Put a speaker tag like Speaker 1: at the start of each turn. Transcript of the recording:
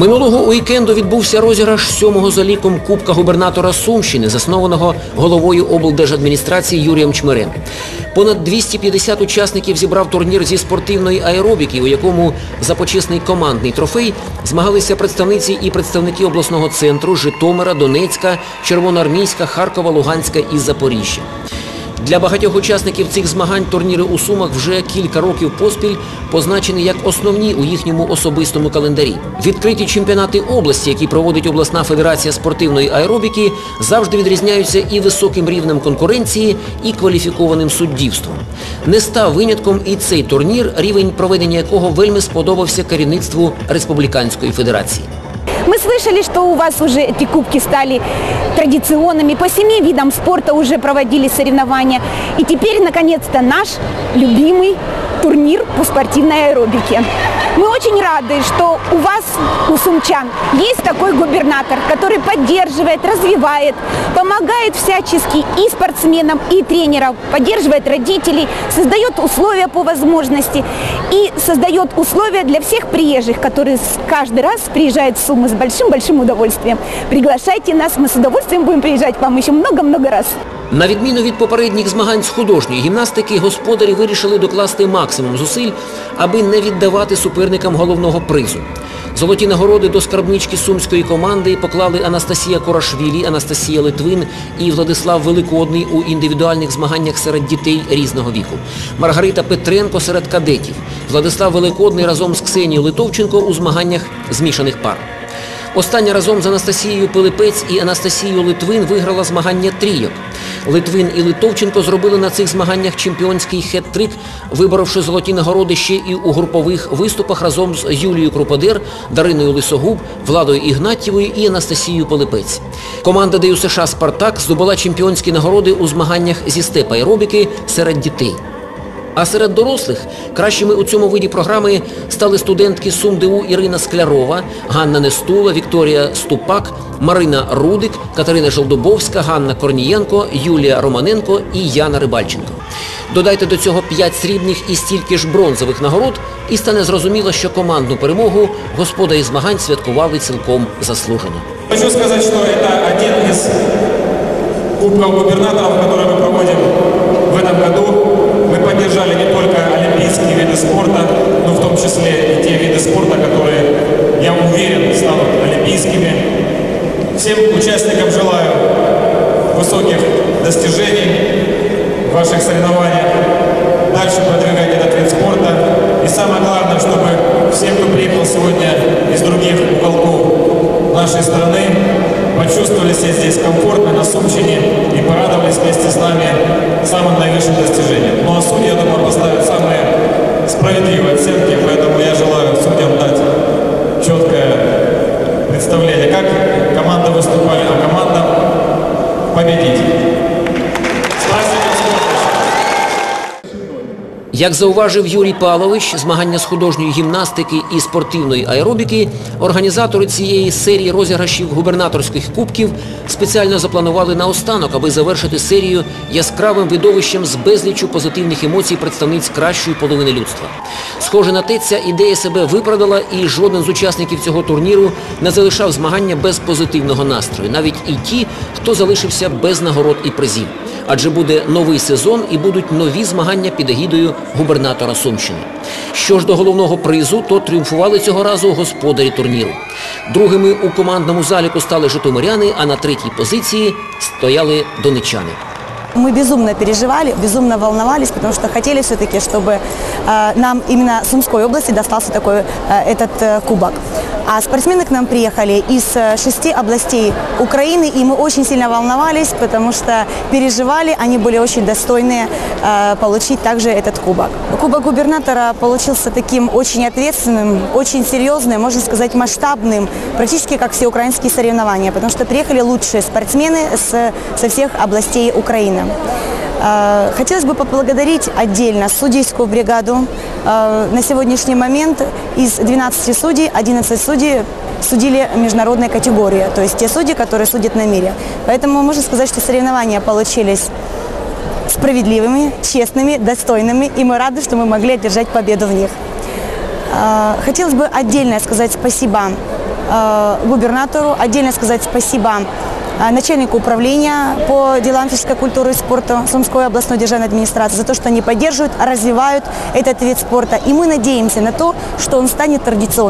Speaker 1: Минулого уікенду відбувся розіграш сьомого за ліком Кубка губернатора Сумщини, заснованого головою облдержадміністрації Юрієм Чмирем. Понад 250 учасників зібрав турнір зі спортивної аеробіки, у якому за почесний командний трофей змагалися представниці і представники обласного центру Житомира, Донецька, Червоноармійська, Харкова, Луганська і Запоріжжя. Для багатьох учасників цих змагань турніри у Сумах вже кілька років поспіль позначені як основні у їхньому особистому календарі. Відкриті чемпіонати області, які проводить обласна федерація спортивної аеробіки, завжди відрізняються і високим рівнем конкуренції, і кваліфікованим суддівством. Не став винятком і цей турнір, рівень проведення якого вельми сподобався керівництву республіканської федерації.
Speaker 2: Мы слышали, что у вас уже эти кубки стали традиционными. По семи видам спорта уже проводили соревнования. И теперь, наконец-то, наш любимый турнир по спортивной аэробике. Мы очень рады, что у вас, у сумчан, есть такой губернатор, который поддерживает, развивает, помогает всячески и спортсменам, и тренерам, поддерживает родителей, создает условия по возможности и создает условия для всех приезжих, которые каждый раз приезжают в Сумы с большим-большим удовольствием. Приглашайте нас, мы с удовольствием будем приезжать к вам еще много-много раз.
Speaker 1: На відміну від попередніх змагань з художньої гімнастики, господарі вирішили докласти максимум зусиль, аби не віддавати суперникам головного призу. Золоті нагороди до скарбнички сумської команди поклали Анастасія Корашвілі, Анастасія Литвин і Владислав Великодний у індивідуальних змаганнях серед дітей різного віку. Маргарита Петренко серед кадетів. Владислав Великодний разом з Ксенією Литовченко у змаганнях змішаних пар. Остання разом з Анастасією Пилипець і Анастасією Литвин виграла змагання трійок. Литвин і Литовченко зробили на цих змаганнях чемпіонський хет-трик, виборовши золоті нагороди ще і у групових виступах разом з Юлією Круподер, Дариною Лисогуб, Владою Ігнатьєвою і Анастасією Пилипець. Команда ДЮСШ Спартак здобула чемпіонські нагороди у змаганнях зі степ аеробіки серед дітей. А серед дорослих кращими у цьому виді програми стали студентки СумДУ Ірина Склярова, Ганна Нестула, Вікторія Ступак, Марина Рудик, Катерина Желдобовська, Ганна Корнієнко, Юлія Романенко і Яна Рибальченко. Додайте до цього п'ять срібних і стільки ж бронзових нагород, і стане зрозуміло, що командну перемогу господарі змагань святкували цілком заслужено.
Speaker 3: Хочу сказать, что это один кубков губернаторов, который виды спорта, но в том числе и те виды спорта, которые, я уверен, станут олимпийскими. Всем участникам желаю высоких достижений в ваших соревнованиях. Дальше продвигать этот вид спорта. И самое главное, чтобы все, кто приехал сегодня из других уголков нашей страны, почувствовали себя здесь комфортно, на Сумчине и порадовались вместе с нами самым наивысшим достижением. Ну а судьи, я думаю, поставят самые справедливые оценки, поэтому я желаю судьям дать четкое представление, как команда выступали, а команда победить.
Speaker 1: Як зауважив Юрій Павлович, змагання з художньої гімнастики і спортивної аеробіки, організатори цієї серії розіграшів губернаторських кубків спеціально запланували наостанок, аби завершити серію яскравим видовищем з безлічу позитивних емоцій представниць кращої половини людства. Схоже на те, ця ідея себе виправдала, і жоден з учасників цього турніру не залишав змагання без позитивного настрою, навіть і ті, хто залишився без нагород і призів адже буде новий сезон і будуть нові змагання під егідою губернатора Сумщини. Що ж до головного призу, то тріумфували цього разу господарі турніру. Другими у командному заліку стали житомиряни, а на третій позиції стояли донечани.
Speaker 4: Мы безумно переживали, безумно волновались, потому что хотели все-таки, чтобы э, нам именно Сумской области достался такой э, этот э, кубок. А спортсмены к нам приехали из э, шести областей Украины, и мы очень сильно волновались, потому что переживали, они были очень достойны э, получить также этот кубок. Кубок губернатора получился таким очень ответственным, очень серьезным, можно сказать, масштабным, практически как все украинские соревнования, потому что приехали лучшие спортсмены с, со всех областей Украины. Э, Хотелось бы поблагодарить отдельно судейскую бригаду. Э, На сегодняшний момент из 12 судей 11 судей судили международной категории, то есть те судьи, которые судят на мире. Поэтому можно сказать, что соревнования получились справедливыми, честными, достойными, и мы рады, что мы могли одержать победу в них. Э, Хотелось бы отдельно сказать спасибо губернатору, отдельно сказать спасибо начальнику управления по делам физической культуры и спорта Сумской областной державной администрации за то, что они поддерживают, развивают этот вид спорта. И мы надеемся на то, что он станет традиционным.